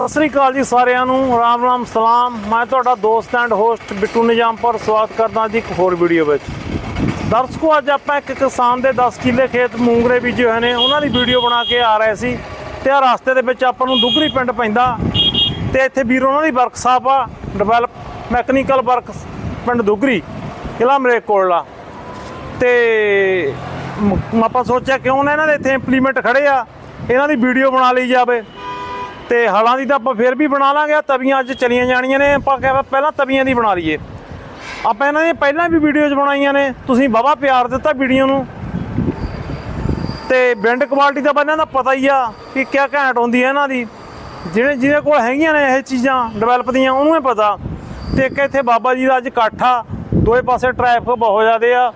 ਸਤਿ ਸ੍ਰੀ ਅਕਾਲ ਜੀ ਸਾਰਿਆਂ ਨੂੰ, ਰਾਮ ਰਾਮ, ਸਲਾਮ। ਮੈਂ ਤੁਹਾਡਾ ਦੋਸਤ ਐਂਡ ਹੋਸਟ ਬਿੱਟੂ ਨਿਜਾਮਪੁਰ ਸਵਾਗਤ ਕਰਦਾ ਜੀ ਇੱਕ ਹੋਰ ਵੀਡੀਓ ਵਿੱਚ। ਦਰਸ਼ਕੋ, ਅੱਜ ਆਪਾਂ ਇੱਕ ਕਿਸਾਨ ਦੇ 10 ਕਿੱਲੇ ਖੇਤ ਮੂੰਗਰੇ ਬੀਜੇ ਹੋਏ ਨੇ। ਉਹਨਾਂ ਦੀ ਵੀਡੀਓ ਬਣਾ ਕੇ ਆ ਰਹੇ ਸੀ ਤੇ ਆ ਰਸਤੇ ਦੇ ਵਿੱਚ ਆਪਾਂ ਨੂੰ ਦੁਗਰੀ ਪਿੰਡ ਪੈਂਦਾ ਤੇ ਇੱਥੇ ਵੀਰ ਉਹਨਾਂ ਦੀ ਵਰਕਸ਼ਾਪ ਆ ਡਿਵੈਲਪ ਮੈਕਨੀਕਲ ਵਰਕ ਪਿੰਡ ਦੁਗਰੀ, ਜ਼ਿਲ੍ਹਾ ਮਰੇਕੋਟਲਾ। ਤੇ ਆਪਾਂ ਸੋਚਿਆ ਕਿਉਂ ਨਾ ਇਹਨਾਂ ਦੇ ਇੱਥੇ ਇੰਪਲੀਮੈਂਟ ਖੜੇ ਆ, ਇਹਨਾਂ ਦੀ ਵੀਡੀਓ ਬਣਾ ਲਈ ਜਾਵੇ। ਤੇ ਹਲਾਂ ਦੀ ਤਾਂ ਆਪਾਂ ਫਿਰ ਵੀ ਬਣਾ ਲਾਂਗੇ ਤਵੀਆਂ ਅੱਜ ਚਲੀਆਂ ਜਾਣੀਆਂ ਨੇ, ਆਪਾਂ ਕਹਿੰਦਾ ਪਹਿਲਾਂ ਤਵੀਆਂ ਦੀ ਬਣਾ ਲਈਏ। ਆਪਾਂ ਇਹਨਾਂ ਦੀਆਂ ਪਹਿਲਾਂ ਵੀ ਵੀਡੀਓਜ਼ ਬਣਾਈਆਂ ਨੇ, ਤੁਸੀਂ ਬਾਬਾ ਪਿਆਰ ਦਿੱਤਾ ਵੀਡੀਓ ਨੂੰ। ਤੇ ਬਿੰਡ ਕੁਆਲਿਟੀ ਦਾ ਬੰਦਿਆਂ ਦਾ ਪਤਾ ਹੀ ਆ ਕਿ ਕਿਆ ਘੈਂਟ ਹੁੰਦੀ ਹੈ ਇਹਨਾਂ ਦੀ। ਜਿਹੜੇ ਜਿਹਦੇ ਕੋਲ ਹੈਗੀਆਂ ਨੇ ਇਹ ਚੀਜ਼ਾਂ ਡਿਵੈਲਪ ਦੀਆਂ, ਉਹਨੂੰ ਹੀ ਪਤਾ। ਤੇ ਇੱਕ ਇੱਥੇ ਬਾਬਾ ਜੀ ਦਾ ਅੱਜ ਇਕੱਠ ਆ ਦੋਏ ਪਾਸੇ ਟ੍ਰੈਫਿਕ ਬਹੁਤ ਜ਼ਿਆਦੇ ਆ।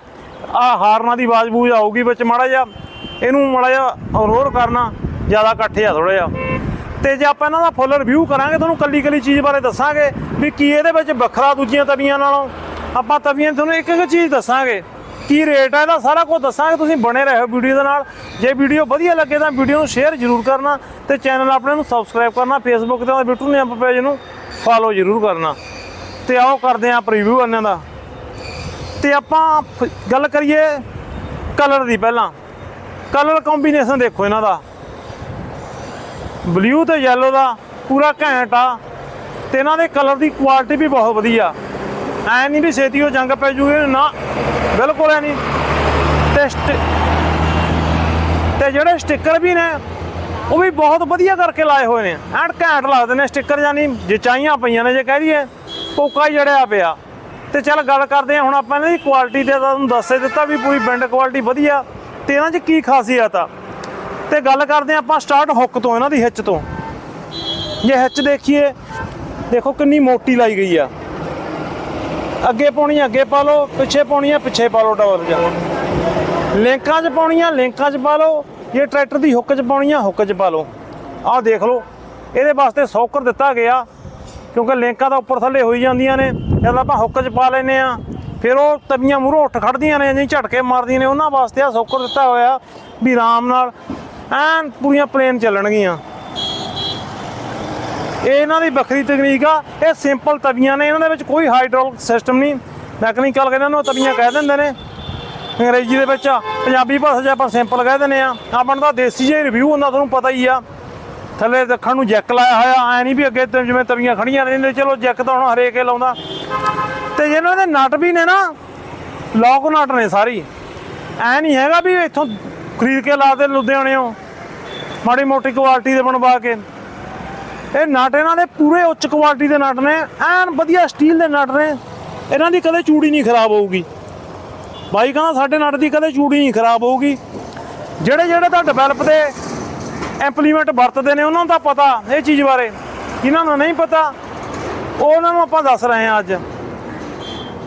ਆ ਹਾਰਨਾਂ ਦੀ ਆਵਾਜ਼ ਬੂਝ ਆਊਗੀ ਵਿੱਚ ਮਾੜਾ ਜਿਹਾ, ਇਹਨੂੰ ਮਾੜਾ ਜਿਹਾ ਰੋਰ ਕਰਨਾ, ਜ਼ਿਆਦਾ ਇਕੱਠੇ ਆ ਥੋੜਾ ਜਿਹਾ। ਤੇ ਜੇ ਆਪਾਂ ਇਹਨਾਂ ਦਾ ਫੁੱਲ ਰਿਵਿਊ ਕਰਾਂਗੇ, ਤੁਹਾਨੂੰ ਕੱਲੀ ਕੱਲੀ ਚੀਜ਼ ਬਾਰੇ ਦੱਸਾਂਗੇ ਵੀ ਕੀ ਇਹਦੇ ਵਿੱਚ ਵੱਖਰਾ ਦੂਜੀਆਂ ਤਵੀਆਂ ਨਾਲੋਂ। ਆਪਾਂ ਤਵੀਆਂ 'ਚ ਤੁਹਾਨੂੰ ਇੱਕ ਇੱਕ ਚੀਜ਼ ਦੱਸਾਂਗੇ। ਕੀ ਰੇਟ ਹੈ ਇਹਦਾ, ਸਾਰਾ ਕੁਝ ਦੱਸਾਂਗੇ। ਤੁਸੀਂ ਬਣੇ ਰਹੋ ਵੀਡੀਓ ਦੇ ਨਾਲ। ਜੇ ਵੀਡੀਓ ਵਧੀਆ ਲੱਗੇ ਤਾਂ ਵੀਡੀਓ ਨੂੰ ਸ਼ੇਅਰ ਜ਼ਰੂਰ ਕਰਨਾ ਤੇ ਚੈਨਲ ਆਪਣੇ ਨੂੰ ਸਬਸਕ੍ਰਾਈਬ ਕਰਨਾ। ਫੇਸਬੁੱਕ ਤੇ ਬਿੱਟੂ ਨੇ ਆਪ ਪੇਜ ਨੂੰ ਫਾਲੋ ਜ਼ਰੂਰ ਕਰਨਾ। ਤੇ ਆਓ ਕਰਦੇ ਆਂ ਪ੍ਰੀਵਿਊ ਇਹਨਾਂ ਦਾ। ਤੇ ਆਪਾਂ ਫ- ਗੱਲ ਕਰੀਏ ਕਲਰ ਦੀ ਪਹਿਲਾਂ। ਕਲਰ ਕੰਬੀਨੇਸ਼ਨ ਦੇਖੋ ਇਹਨਾਂ ਦਾ। ਬਲੂ ਤੇ ਯੈਲੋ ਦਾ ਪੂਰਾ ਘੈਂਟ ਆ। ਤੇ ਇਹਨਾਂ ਦੇ ਕਲਰ ਦੀ ਕੁਆਲਿਟੀ ਵੀ ਬਹੁਤ ਵਧੀਆ। ਐ ਨਹੀਂ ਵੀ ਛੇਤੀ ਉਹ ਜੰਗ ਪੈ ਜੂਗੇ, ਨਾ। ਬਿਲਕੁਲ ਐ ਨਹੀਂ। ਤੇ ਸਟ- ਤੇ ਜਿਹੜੇ ਸਟicker ਵੀ ਨੇ, ਉਹ ਵੀ ਬਹੁਤ ਵਧੀਆ ਕਰਕੇ ਲਾਏ ਹੋਏ ਨੇ। ਐਂਡ ਘੈਂਟ ਲੱਗਦੇ ਨੇ ਸਟicker ਜਾਨੀ ਜਚਾਈਆਂ ਪਈਆਂ ਨੇ, ਜੇ ਕਹਿ ਦਈਏ, ਕੋਕਾ ਹੀ ਜੜਿਆ ਪਿਆ। ਤੇ ਚੱਲ ਗੱਲ ਕਰਦੇ ਹਾਂ, ਹੁਣ ਆਪਾਂ ਇਹਨਾਂ ਦੀ ਕੁਆਲਿਟੀ ਤੇ ਤੁਹਾਨੂੰ ਦੱਸ ਦਿੱਤਾ ਵੀ ਪੂਰੀ ਬਿੰਡ ਕੁਆਲਿਟੀ ਵਧੀਆ। ਤੇ ਇਹਨਾਂ 'ਚ ਕੀ ਖਾਸੀਅਤ ਆ? ਤੇ ਗੱਲ ਕਰਦੇ ਹਾਂ ਆਪਾਂ ਸਟਾਰਟ ਹੁੱਕ ਤੋਂ, ਇਹਨਾਂ ਦੀ ਹਿੱਚ ਤੋਂ। ਜੇ ਹਿੱਚ ਦੇਖੀਏ, ਦੇਖੋ ਕਿੰਨੀ ਮੋਟੀ ਲਾਈ ਗਈ ਆ। ਅੱਗੇ ਪਾਉਣੀ ਅੱਗੇ ਪਾ ਲਓ, ਪਿੱਛੇ ਪਾਉਣੀ ਆ ਪਿੱਛੇ ਪਾ ਲਓ ਡਬਲ ਜਾ ਲਿੰਕਾਂ 'ਚ ਪਾਉਣੀ ਆ ਲਿੰਕਾਂ 'ਚ ਪਾ ਲਓ। ਜੇ ਟਰੈਕਟਰ ਦੀ ਹੁੱਕ 'ਚ ਪਾਉਣੀ ਆ ਹੁੱਕ 'ਚ ਪਾ ਲਓ। ਆਹ ਦੇਖ ਲਓ, ਇਹਦੇ ਵਾਸਤੇ ਸੌਕਰ ਦਿੱਤਾ ਗਿਆ, ਕਿਉਂਕਿ ਲਿੰਕਾਂ ਤਾਂ ਉੱਪਰ ਥੱਲੇ ਹੋਈ ਜਾਂਦੀਆਂ ਨੇ। ਜਦ ਆਪਾਂ ਹੁੱਕ 'ਚ ਪਾ ਲੈਨੇ ਆ ਫਿਰ ਉਹ ਤਵੀਆਂ ਮੂਹਰੋਂ ਉੱਠ ਖੜਦੀਆਂ ਨੇ ਜਿਵੇਂ ਝਟਕੇ ਮਾਰਦੀਆਂ ਨੇ। ਉਹਨਾਂ ਵਾਸਤੇ ਆ ਸੌਕਰ ਦਿੱਤਾ ਹੋਇਆ, ਵੀ ਆਰਾਮ ਨਾਲ ਐਨ ਪੂਰੀਆਂ ਪਲੇਨ ਚੱਲਣਗੀਆਂ। ਇਹ ਇਹਨਾਂ ਦੀ ਵੱਖਰੀ ਤਕਨੀਕ ਆ, ਇਹ ਸਿੰਪਲ ਤਵੀਆਂ ਨੇ, ਇਹਨਾਂ ਦੇ ਵਿੱਚ ਕੋਈ ਹਾਈਡ੍ਰੋਲਿਕ ਸਿਸਟਮ ਨਹੀਂ ਮੈਕਨੀਕਲ ਕਹਿੰਦੇ ਨੇ ਤਵੀਆਂ ਕਹਿ ਦਿੰਦੇ ਨੇ। ਅੰਗਰੇਜ਼ੀ ਦੇ ਵਿੱਚ ਪੰਜਾਬੀ ਭਾਸ਼ਾ 'ਚ ਆਪਾਂ ਸਿੰਪਲ ਕਹਿ ਦਿੰਦੇ ਆ। ਆਪਾਂ ਦਾ ਦੇਸੀ ਜਿਹਾ ਰਿਵਿਊ ਹੁੰਦਾ ਤੁਹਾਨੂੰ ਪਤਾ ਹੀ ਆ। ਥੱਲੇ ਦੇਖਣ ਨੂੰ ਜੈਕ ਲਾਇਆ ਹੋਇਆ, ਐ ਨਹੀਂ ਵੀ ਅੱਗੇ ਤੇ ਜਿਵੇਂ ਤਵੀਆਂ ਖੜੀਆਂ ਨੇ ਚਲੋ ਜੈਕ ਤਾਂ ਹੁਣ ਹਰੇਕ ਹੀ ਲਾਉਂਦਾ। ਤੇ ਜਿਹਨਾਂ ਦੇ ਨਟ ਵੀ ਨੇ ਨਾ ਲੌਕ ਨਟ ਨੇ ਸਾਰੀ। ਐ ਨਹੀਂ ਹੈਗਾ ਵੀ ਇੱਥੋਂ ਖਰੀਦ ਕੇ ਲਾ ਦੇ ਲੁਧਿਆਣਿਓਂ ਮਾੜੀ ਮੋਟੀ ਕੁਆਲਿਟੀ ਦੇ ਬਣਵਾ ਕੇ। ਇਹ ਨਟ ਇਹਨਾਂ ਦੇ ਪੂਰੇ ਉੱਚ ਕੁਆਲਿਟੀ ਦੇ ਨਟ ਨੇ, ਐਨ ਵਧੀਆ ਸਟੀਲ ਦੇ ਨਟ ਨੇ। ਇਹਨਾਂ ਦੀ ਕਦੇ ਚੂੜੀ ਨਹੀਂ ਖਰਾਬ ਹੋਊਗੀ। ਬਾਈ ਕਹਿੰਦਾ ਸਾਡੇ ਨਟ ਦੀ ਕਦੇ ਚੂੜੀ ਨਹੀਂ ਖਰਾਬ ਹੋਊਗੀ। ਜਿਹੜੇ ਜਿਹੜੇ ਤਾਂ ਡਿਵੈਲਪ ਦੇ ਇੰਪਲੀਮੈਂਟ ਵਰਤਦੇ ਨੇ, ਉਹਨਾਂ ਨੂੰ ਤਾਂ ਪਤਾ ਇਹ ਚੀਜ਼ ਬਾਰੇ। ਜਿਨ੍ਹਾਂ ਨੂੰ ਨਹੀਂ ਪਤਾ, ਉਹਨਾਂ ਨੂੰ ਆਪਾਂ ਦੱਸ ਰਹੇ ਹਾਂ ਅੱਜ।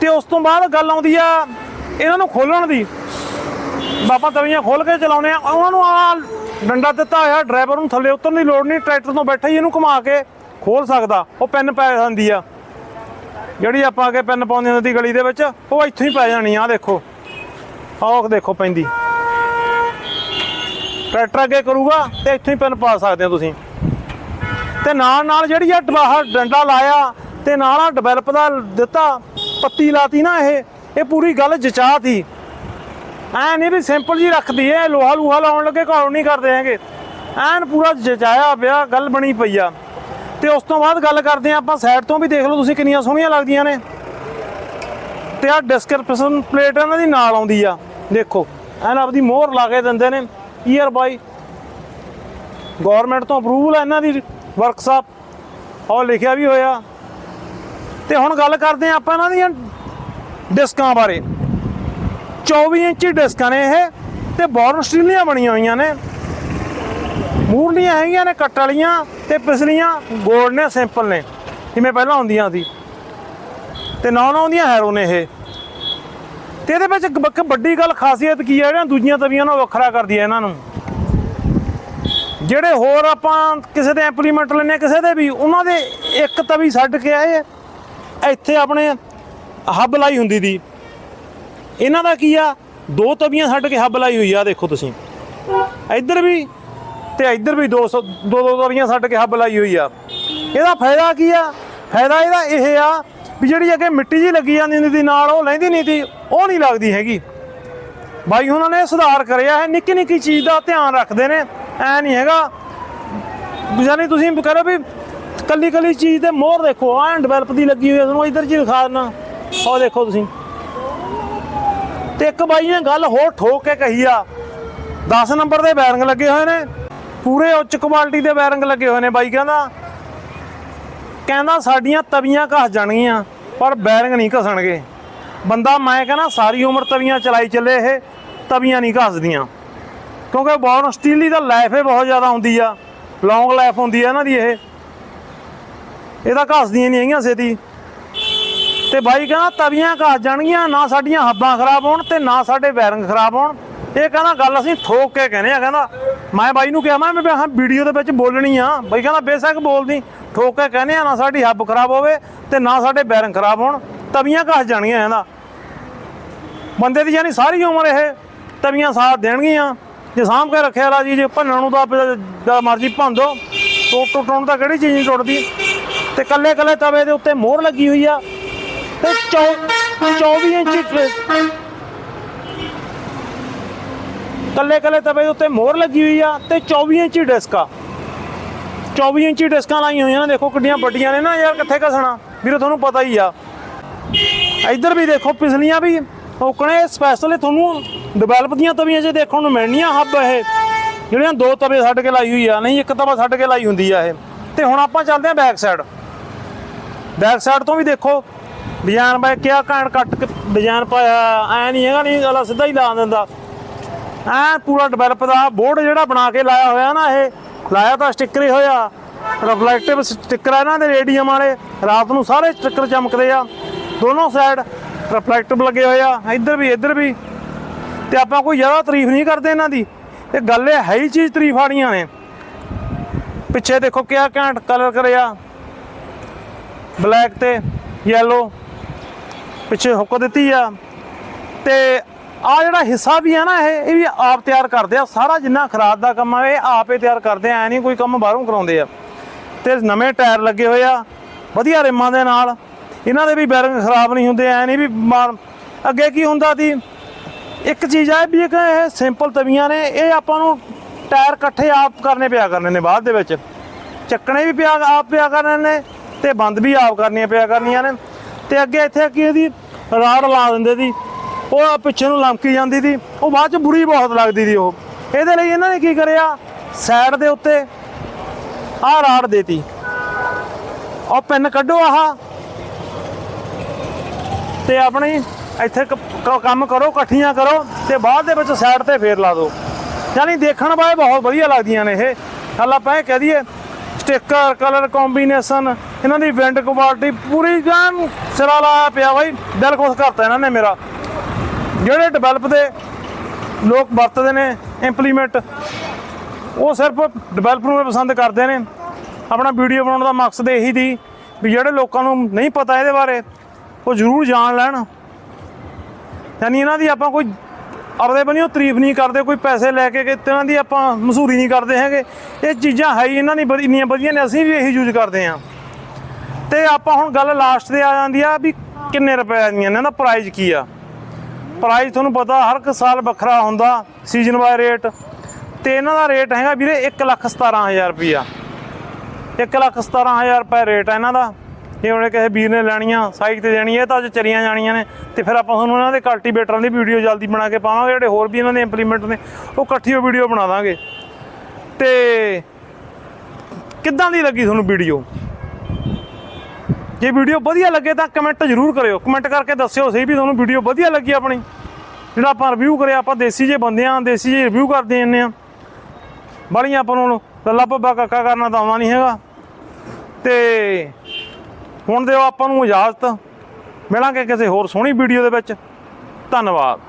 ਤੇ ਉਸ ਤੋਂ ਬਾਅਦ ਗੱਲ ਆਉਂਦੀ ਆ ਇਹਨਾਂ ਨੂੰ ਖੋਲਣ ਦੀ। ਆਪਾਂ ਤਵੀਆਂ ਖੋਲ ਕੇ ਚਲਾਉਣੇ ਆ, ਉਹਨਾਂ ਨੂੰ ਆ ਡੰਡਾ ਦਿੱਤਾ ਹੋਇਆ, ਡਰਾਈਵਰ ਨੂੰ ਥੱਲੇ ਉਤਰਨ ਦੀ ਲੋੜ ਨਹੀਂ, ਟਰੈਕਟਰ ਤੋਂ ਬੈਠਾ ਹੀ ਇਹਨੂੰ ਘੁਮਾ ਕੇ ਖੋਲ ਸਕਦਾ, ਉਹ ਪੈਨ ਪੈ ਜਾਂਦੀ ਆ। ਜਿਹੜੀ ਆਪਾਂ ਅੱਗੇ ਪੈਨ ਪਾਉਂਦੇ ਹੁੰਦੇ ਸੀ ਗਲੀ ਦੇ ਵਿੱਚ, ਉਹ ਇੱਥੋਂ ਹੀ ਪੈ ਜਾਣੀ ਆ, ਆਹ ਦੇਖੋ। ਆਹ ਦੇਖੋ ਪੈਂਦੀ। ਟਰੈਕਟਰ ਅੱਗੇ ਕਰੂਗਾ ਤੇ ਇੱਥੋਂ ਹੀ ਪੈਨ ਪਾ ਸਕਦੇ ਹੋ ਤੁਸੀਂ। ਤੇ ਨਾਲ ਨਾਲ ਜਿਹੜੀ ਆ ਬਾਹਰ ਡੰਡਾ ਲਾਇਆ, ਤੇ ਨਾਲ ਆ ਡਿਵੈਲਪ ਦਾ ਦਿੱਤਾ, ਪੱਤੀ ਲਾਤੀ ਨਾ ਇਹ ਇਹ ਪੂਰੀ ਗੱਲ ਜਚਾ ਤੀ। ਐ ਨਹੀਂ ਵੀ ਸਿੰਪਲ ਜੀ ਰੱਖਦੀ ਐ, ਲੋਹਾ ਲੂਹਾ ਲਾਉਣ ਲੱਗੇ ਘਾਉ ਨਹੀਂ ਕਰਦੇ ਹੈਗੇ। ਐਨ ਪੂਰਾ ਜਚਾਇਆ ਪਿਆ, ਗੱਲ ਬਣੀ ਪਈ ਆ। ਤੇ ਉਸ ਤੋਂ ਬਾਅਦ ਗੱਲ ਕਰਦੇ ਆ, ਆਪਾਂ ਸਾਈਡ ਤੋਂ ਵੀ ਦੇਖ ਲਓ ਤੁਸੀਂ ਕਿੰਨੀਆਂ ਸੋਹਣੀਆਂ ਲੱਗਦੀਆਂ ਨੇ। ਤੇ ਆ ਡਿਸਕ੍ਰਿਪਸ਼ਨ ਪਲੇਟ ਇਹਨਾਂ ਦੀ ਨਾਲ ਆਉਂਦੀ ਆ। ਦੇਖੋ, ਐਨ ਆਪਦੀ ਮੋਹਰ ਲਾ ਕੇ ਦਿੰਦੇ ਨੇ। ਈਅਰ ਬਾਈ ਗਵਰਨਮੈਂਟ ਤੋਂ ਅਪਰੂਵਲ ਹੈ ਇਹਨਾਂ ਦੀ ਵਰਕਸ਼ਾਪ ਔਰ ਲਿਖਿਆ ਵੀ ਹੋਇਆ। ਤੇ ਹੁਣ ਗੱਲ ਕਰਦੇ ਆ ਆਪਾਂ ਇਹਨਾਂ ਦੀਆਂ ਡਿਸਕਾਂ ਬਾਰੇ। 24 ਇੰਚੀ ਡਿਸਕਾਂ ਨੇ ਇਹ ਤੇ ਬੋਰਨ ਸਟੀਲ ਬਣੀਆਂ ਹੋਈਆਂ ਨੇ। ਮੂਰਲੀਆਂ ਹੈਗੀਆਂ ਨੇ, ਕੱਟ ਵਾਲੀਆਂ ਤੇ ਪਿਛਲੀਆਂ, ਗੋਲਡ ਨੇ, ਸਿੰਪਲ ਨੇ। ਜਿਵੇਂ ਪਹਿਲਾਂ ਹੁੰਦੀਆਂ ਸੀ। ਤੇ ਨੌ ਨੌ ਦੀਆਂ ਹੈਰੋ ਨੇ ਇਹ। ਤੇ ਇਹਦੇ ਵਿੱਚ ਇੱਕ ਵੱਡੀ ਗੱਲ ਖਾਸੀਅਤ ਕੀ ਹੈ, ਜਿਹੜੀਆਂ ਦੂਜੀਆਂ ਤਵੀਆਂ ਨਾਲੋਂ ਵੱਖਰਾ ਕਰਦੀ ਹੈ ਇਹਨਾਂ ਨੂੰ। ਜਿਹੜੇ ਹੋਰ ਆਪਾਂ ਕਿਸੇ ਦੇ ਇੰਪਲੀਮੈਂਟ ਲੈਨੇ ਕਿਸੇ ਦੇ ਵੀ, ਉਹਨਾਂ ਦੇ ਇੱਕ ਤਵੀ ਛੱਡ ਕੇ ਆਏ। ਇੱਥੇ ਆਪਣੇ ਹੱਬ ਲਾਈ ਹੁੰਦੀ ਦੀ ਇਹਨਾਂ ਦਾ ਕੀ ਆ? ਦੋ ਤਵੀਆਂ ਛੱਡ ਕੇ ਹੱਬ ਲਾਈ ਹੋਈ ਆ, ਦੇਖੋ ਤੁਸੀਂ। ਇੱਧਰ ਵੀ ਤੇ ਇੱਧਰ ਵੀ 200 ਦੋ ਦੋ ਤਵੀਆਂ ਛੱਡ ਕੇ ਹੱਬ ਲਾਈ ਹੋਈ ਆ। ਇਹਦਾ ਫਾਇਦਾ ਕੀ ਆ? ਫਾਇਦਾ ਇਹਦਾ ਇਹ ਆ ਵੀ ਜਿਹੜੀ ਅੱਗੇ ਮਿੱਟੀ ਜੀ ਲੱਗੀ ਜਾਂਦੀ ਹੁੰਦੀ ਸੀ, ਨਾਲ ਉਹ ਲੈਂਦੀ ਨਹੀਂ ਸੀ, ਉਹ ਨਹੀਂ ਲੱਗਦੀ ਹੈਗੀ। ਬਾਈ, ਉਹਨਾਂ ਨੇ ਸੁਧਾਰ ਕਰਿਆ ਹੈ, ਨਿੱਕੀ ਨਿੱਕੀ ਚੀਜ਼ ਦਾ ਧਿਆਨ ਰੱਖਦੇ ਨੇ, ਐ ਨਹੀਂ ਹੈਗਾ। ਯਾਨੀ ਜਾਨੀ ਤੁਸੀਂ ਕਰੋ ਵੀ ਕੱਲੀ ਕੱਲੀ ਚੀਜ਼ ਦੇ ਮੋਹਰ ਦੇਖੋ ਐਂ ਡਿਵੈਲਪ ਦੀ ਲੱਗੀ ਹੋਈ ਹੈ ਤੁਹਾਨੂੰ ਇਧਰ ਜੀ ਦਿਖਾ ਦਿੰਦਾ। ਉਹ ਦੇਖੋ ਤੁਸੀਂ। ਤੇ ਇੱਕ ਬਾਈ ਨੇ ਗੱਲ ਹੋਰ ਠੋਕ ਕੇ ਕਹੀ ਆ। 10 ਨੰਬਰ ਦੇ ਬੈਰਿੰਗ ਲੱਗੇ ਹੋਏ ਨੇ। ਪੂਰੇ ਉੱਚ ਕੁਆਲਿਟੀ ਦੇ ਬੈਰਿੰਗ ਲੱਗੇ ਹੋਏ ਨੇ ਬਾਈ, ਕਹਿੰਦਾ ਕਹਿੰਦਾ ਸਾਡੀਆਂ ਤਵੀਆਂ ਘਸ ਜਾਣਗੀਆਂ, ਪਰ ਬੈਰਿੰਗ ਨਹੀਂ ਘਸਣਗੇ। ਬੰਦਾ ਮੈਂ ਕਹਿੰਦਾ, ਸਾਰੀ ਉਮਰ ਤਵੀਆਂ ਚਲਾਈ ਚੱਲੇ ਇਹ, ਤਵੀਆਂ ਨਹੀਂ ਘਸਦੀਆਂ। ਕਿਉਂਕਿ ਬੌਰਨ ਸਟੀਲ ਦੀ ਤਾਂ ਲਾਈਫ ਹੀ ਬਹੁਤ ਜ਼ਿਆਦਾ ਹੁੰਦੀ ਆ। ਲੌਂਗ ਲਾਈਫ ਹੁੰਦੀ ਆ ਇਹਨਾਂ ਦੀ ਇਹ। ਇਹ ਤਾਂ ਘਸਦੀਆਂ ਨਹੀਂ ਹੈਗੀਆਂ ਛੇਤੀ ਤੇ ਬਾਈ ਕਹਿੰਦਾ ਤਵੀਆਂ ਘਸ ਜਾਣਗੀਆਂ, ਨਾ ਸਾਡੀਆਂ ਹੱਬਾਂ ਖਰਾਬ ਹੋਣ ਤੇ ਨਾ ਸਾਡੇ ਬੈਰਿੰਗ ਖਰਾਬ ਹੋਣ। ਇਹ ਕਹਿੰਦਾ ਗੱਲ ਅਸੀਂ ਠੋਕ ਕੇ ਕਹਿੰਦੇ ਆ, ਕਹਿੰਦਾ ਮੈਂ ਬਾਈ ਨੂੰ ਕਿਹਾ, ਮੈਂ ਵੀ ਹਾਂ ਵੀਡੀਓ ਦੇ ਵਿੱਚ ਬੋਲਣੀ ਆ। ਬਾਈ ਕਹਿੰਦਾ ਬੇਸ਼ੱਕ ਬੋਲਦੀ। ਠੋਕ ਕੇ ਕਹਿੰਦੇ ਆ, ਨਾ ਸਾਡੀ ਹੱਬ ਖਰਾਬ ਹੋਵੇ ਤੇ ਨਾ ਸਾਡੇ ਬੈਰਿੰਗ ਖਰਾਬ ਹੋਣ। ਤਵੀਆਂ ਘਸ ਜਾਣਗੀਆਂ ਕਹਿੰਦਾ। ਬੰਦੇ ਦੀ ਯਾਨੀ ਸਾਰੀ ਉਮਰ ਇਹ ਤਵੀਆਂ ਸਾਥ ਦੇਣਗੀਆਂ। ਜੇ ਸਾਂਭ ਕੇ ਰੱਖਿਆ ਲਾ ਜੀ, ਜੇ ਭੰਨਣ ਨੂੰ ਤਾਂ ਦਾ ਮਰਜ਼ੀ ਭੰਨ ਟੋਟ ਟੁੱਟ ਤਾਂ ਕਿਹੜੀ ਚੀਜ਼ ਨਹੀਂ ਟੁੱਟਦੀ। ਤੇ ਕੱਲੇ ਕੱਲੇ ਤਵੇ ਦੇ ਉੱਤੇ ਮੋਹਰ ਲੱਗੀ ਹੋਈ ਆ। ਤੇ ਚੌ- 24 ਇੰਚੀ ਟਰੇ- ਕੱਲੇ ਕੱਲੇ ਤਵੇ ਦੇ ਉੱਤੇ ਮੋਹਰ ਲੱਗੀ ਹੋਈ ਆ ਤੇ 24 ਇੰਚੀ ਡਿਸਕ ਆ। 24 ਇੰਚੀ ਡਿਸਕਾਂ ਲਾਈਆਂ ਹੋਈਆਂ ਨੇ, ਦੇਖੋ ਕਿੱਡੀਆਂ ਵੱਡੀਆਂ ਨੇ ਨਾ ਯਾਰ, ਕਿੱਥੇ ਘਸਣਾ? ਵੀਰੇ, ਤੁਹਾਨੂੰ ਪਤਾ ਹੀ ਆ। ਇੱਧਰ ਵੀ ਦੇਖੋ ਪਿਛਲੀਆਂ ਵੀ ਔਕਣੇ ਸਪੈਸ਼ਲ ਤੁਹਾਨੂੰ ਡਿਵੈਲਪ ਦੀਆਂ ਤਵੀਆਂ 'ਚ ਦੇਖਣ ਨੂੰ ਮਿਲਣੀਆਂ ਹੱਬ ਇਹ। ਜਿਹੜੀਆਂ ਦੋ ਤਵੇ ਛੱਡ ਕੇ ਲਾਈ ਹੋਈ ਆ, ਨਹੀਂ ਇੱਕ ਤਵਾ ਛੱਡ ਕੇ ਲਾਈ ਹੁੰਦੀ ਆ ਇਹ। ਤੇ ਹੁਣ ਆਪਾਂ ਚੱਲਦੇ ਆ ਬੈਕ ਸਾਈਡ ਬੈਕ ਸਾਈਡ ਤੋਂ ਵੀ ਦੇਖੋ ਡਿਜ਼ਾਈਨ ਬਾਈ ਕਿਆ ਘੈਂਟ ਕੱਟ ਕੇ ਡਿਜ਼ਾਈਨ ਪਾਇਆ, ਐ ਨਹੀਂ ਹੈਗਾ ਨਹੀਂ ਅਲਾ ਸਿੱਧਾ ਹੀ ਲਾ ਦਿੰਦਾ। ਐ ਪੂਰਾ ਡਿਵੈਲਪ ਦਾ ਬੋਰਡ ਜਿਹੜਾ ਬਣਾ ਕੇ ਲਾਇਆ ਹੋਇਆ ਨਾ ਇਹ, ਲਾਇਆ ਤਾਂ ਸਟicker ਹੀ ਹੋਇਆ। ਰਿਫਲੈਕਟਿਵ ਸਟicker ਆ ਇਹਨਾਂ ਦੇ ਰੇਡੀਅਮ ਵਾਲੇ, ਰਾਤ ਨੂੰ ਸਾਰੇ ਸਟicker ਚਮਕਦੇ ਆ। ਦੋਨੋਂ ਸਾਈਡ ਰਿਫਲੈਕਟਿਵ ਲੱਗੇ ਹੋਏ ਆ, ਇੱਧਰ ਵੀ ਇੱਧਰ ਵੀ। ਤੇ ਆਪਾਂ ਕੋਈ ਜ਼ਿਆਦਾ ਤਾਰੀਫ ਨਹੀਂ ਕਰਦੇ ਇਹਨਾਂ ਦੀ। ਇਹ ਗੱਲ ਇਹ ਹੈ ਹੀ ਚੀਜ਼ ਤਾਰੀਫ ਵਾਲੀਆਂ ਨੇ। ਪਿੱਛੇ ਦੇਖੋ ਕਿਆ ਘੈਂਟ ਕਲਰ ਕਰਿਆ। ਬਲੈਕ ਤੇ ਯੈਲੋ ਪਿੱਛੇ ਹੁੱਕ ਦਿੱਤੀ ਆ। ਤੇ ਆ ਜਿਹੜਾ ਹਿੱਸਾ ਵੀ ਆ ਨਾ ਇਹ ਇਹ ਵੀ ਆਪ ਤਿਆਰ ਕਰਦੇ ਆ। ਸਾਰਾ ਜਿੰਨਾ ਖਰਾਦ ਦਾ ਕੰਮ ਆ, ਇਹ ਆਪੇ ਤਿਆਰ ਕਰਦੇ ਆ। ਐ ਨਹੀਂ ਕੋਈ ਕੰਮ ਬਾਹਰੋਂ ਕਰਾਉਂਦੇ ਆ। ਤੇ ਨਵੇਂ ਟਾਇਰ ਲੱਗੇ ਹੋਏ ਆ। ਵਧੀਆ ਰਿਮਾਂ ਦੇ ਨਾਲ। ਇਹਨਾਂ ਦੇ ਵੀ ਬੈਰਿੰਗ ਖਰਾਬ ਨਹੀਂ ਹੁੰਦੇ, ਐ ਨਹੀਂ ਵੀ ਮਾਰ- ਅੱਗੇ ਕੀ ਹੁੰਦਾ ਸੀ? ਇੱਕ ਚੀਜ਼ ਆ ਵੀ ਇੱਕ ਇਹ ਸਿੰਪਲ ਤਵੀਆਂ ਨੇ। ਇਹ ਆਪਾਂ ਨੂੰ ਟਾਇਰ ਇਕੱਠੇ ਆਪ ਕਰਨੇ ਪਿਆ ਕਰਨੇ ਨੇ ਬਾਅਦ ਦੇ ਵਿੱਚ। ਚੱਕਣੇ ਵੀ ਪਿਆ ਆਪ ਪਿਆ ਕਰਨੇ ਨੇ ਤੇ ਬੰਦ ਵੀ ਆਪ ਕਰਨੀਆਂ ਪਿਆ ਕਰਨੀਆਂ ਨੇ। ਤੇ ਅੱਗੇ ਇੱਥੇ ਕੀ ਇਹਦੀ ਰਾੜ ਲਾ ਦਿੰਦੇ ਸੀ। ਉਹ ਪਿੱਛੇ ਨੂੰ ਲਮਕੀ ਜਾਂਦੀ ਸੀ। ਉਹ ਬਾਅਦ ਚ ਬੁਰੀ ਬਹੁਤ ਲੱਗਦੀ ਸੀ ਉਹ। ਇਹਦੇ ਲਈ ਇਹਨਾਂ ਨੇ ਕੀ ਕਰਿਆ? ਸਾਈਡ ਦੇ ਉੱਤੇ ਆਹ ਰਾੜ ਦੇਤੀ। ਉਹ ਪਿੰਨ ਕੱਢੋ ਆਹ। ਤੇ ਆਪਣੀ ਇੱਥੇ ਕ- ਕੰਮ ਕਰੋ, ਇਕੱਠੀਆਂ ਕਰੋ ਤੇ ਬਾਅਦ ਦੇ ਵਿੱਚ ਸਾਈਡ ਤੇ ਫੇਰ ਲਾ ਦਿਓ। ਯਾਨੀ ਦੇਖਣ ਵਾਲੇ ਬਹੁਤ ਵਧੀਆ ਲੱਗਦੀਆਂ ਨੇ ਇਹ। ਹਲ ਆਪਾਂ ਇਹ ਕਹਿ ਦਈਏ ਸਟicker ਕਲਰ ਕੰਬੀਨੇਸ਼ਨ ਇਹਨਾਂ ਦੀ ਵੈਂਡ ਕੁਆਲਿਟੀ ਪੂਰੀ ਜਾਨ ਸਿਰਾ ਲਾਇਆ ਪਿਆ ਬਾਈ, ਦਿਲ ਖੁਸ਼ ਕਰਤਾ ਇਹਨਾਂ ਨੇ ਮੇਰਾ। ਜਿਹੜੇ ਡਿਵੈਲਪ ਦੇ ਲੋਕ ਵਰਤਦੇ ਨੇ ਇੰਪਲੀਮੈਂਟ ਉਹ ਸਿਰਫ ਡਿਵੈਲਪ ਨੂੰ ਹੀ ਪਸੰਦ ਕਰਦੇ ਨੇ। ਆਪਣਾ ਵੀਡੀਓ ਬਣਾਉਣ ਦਾ ਮਕਸਦ ਇਹੀ ਸੀ ਵੀ ਜਿਹੜੇ ਲੋਕਾਂ ਨੂੰ ਨਹੀਂ ਪਤਾ ਇਹਦੇ ਬਾਰੇ, ਉਹ ਜ਼ਰੂਰ ਜਾਣ ਲੈਣ। ਯਾਨੀ ਇਹਨਾਂ ਦੀ ਆਪਾਂ ਕੋਈ ਆਪਦੇ ਬੰਨਿਓ ਤਾਰੀਫ ਨਹੀਂ ਕਰਦੇ, ਕੋਈ ਪੈਸੇ ਲੈ ਕੇ ਕਿ ਇਹਨਾਂ ਦੀ ਆਪਾਂ ਮਸ਼ਹੂਰੀ ਨਹੀਂ ਕਰਦੇ ਹੈਗੇ। ਇਹ ਚੀਜ਼ਾਂ ਹੈ ਹੀ, ਇਹਨਾਂ ਦੀ ਬੜੀ, ਇੰਨੀਆਂ ਵਧੀਆ ਨੇ, ਅਸੀਂ ਵੀ ਇਹੀ ਯੂਜ਼ ਕਰਦੇ ਹਾਂ। ਤੇ ਆਪਾਂ ਹੁਣ ਗੱਲ ਲਾਸਟ ਤੇ ਆ ਜਾਂਦੀ ਆ ਵੀ ਕਿੰਨੇ ਰੁਪਏ ਦੀਆਂ ਨੇ ਇਹਦਾ ਪ੍ਰਾਈਜ਼ ਕੀ ਆ? ਪ੍ਰਾਈਜ਼ ਤੁਹਾਨੂੰ ਪਤਾ, ਹਰ ਇੱਕ ਸਾਲ ਵੱਖਰਾ ਹੁੰਦਾ ਸੀਜ਼ਨ ਬਾਏ ਰੇਟ ਤੇ ਇਹਨਾਂ ਦਾ ਰੇਟ ਹੈਗਾ ਵੀਰੇ 117000 ਰੁਪਿਆ 117000 ਰੁਪਏ ਰੇਟ ਹੈ ਇਹਨਾਂ ਦਾ। ਜੇ ਉਹਨੇ ਕਿਸੇ ਵੀਰ ਨੇ ਲੈਣੀਆਂ ਸਾਈਟ ਤੇ ਦੇਣੀ ਹੈ ਤਾਂ ਅੱਜ ਚਰੀਆਂ ਜਾਣੀਆਂ ਨੇ। ਤੇ ਫਿਰ ਆਪਾਂ ਤੁਹਾਨੂੰ ਇਹਨਾਂ ਦੇ ਕਲਟੀਵੇਟਰਾਂ ਦੀ ਵੀਡੀਓ ਜਲਦੀ ਬਣਾ ਕੇ ਪਾਵਾਂਗੇ, ਜਿਹੜੇ ਹੋਰ ਵੀ ਇਹਨਾਂ ਦੇ ਇੰਪਲੀਮੈਂਟ ਨੇ, ਉਹ ਇਕੱਠੀ ਉਹ ਵੀਡੀਓ ਬਣਾ ਦਾਂਗੇ। ਤੇ ਕਿੱਦਾਂ ਦੀ ਲੱਗੀ ਤੁਹਾਨੂੰ ਵੀਡੀਓ ਜੇ ਵੀਡੀਓ ਵਧੀਆ ਲੱਗੇ ਤਾਂ ਕਮੈਂਟ ਜ਼ਰੂਰ ਕਰਿਓ। ਕਮੈਂਟ ਕਰਕੇ ਦੱਸਿਓ ਸਹੀ ਵੀ ਤੁਹਾਨੂੰ ਵੀਡੀਓ ਵਧੀਆ ਲੱਗੀ ਆਪਣੀ। ਜਿਹੜਾ ਆਪਾਂ ਰਿਵਿਊ ਕਰਿਆ, ਆਪਾਂ ਦੇਸੀ ਜੇ ਬੰਦੇ ਆ, ਦੇਸੀ ਜੇ ਰਿਵਿਊ ਕਰਦੇ ਜਾਂਦੇ ਆ। ਬੜੀਆਂ ਆਪਾਂ ਨੂੰ ਲੱਲਾ ਭੱਬਾ ਕੱਕਾ ਕਰਨਾ ਤਾਂ ਆਉਣਾ ਨਹੀਂ ਹੈਗਾ। ਤੇ ਹੁਣ ਦਿਓ ਆਪਾਂ ਨੂੰ ਇਜਾਜ਼ਤ। ਮਿਲਾਂਗੇ ਕਿਸੇ ਹੋਰ ਸੋਹਣੀ ਵੀਡੀਓ ਦੇ ਵਿੱਚ। ਧੰਨਵਾਦ।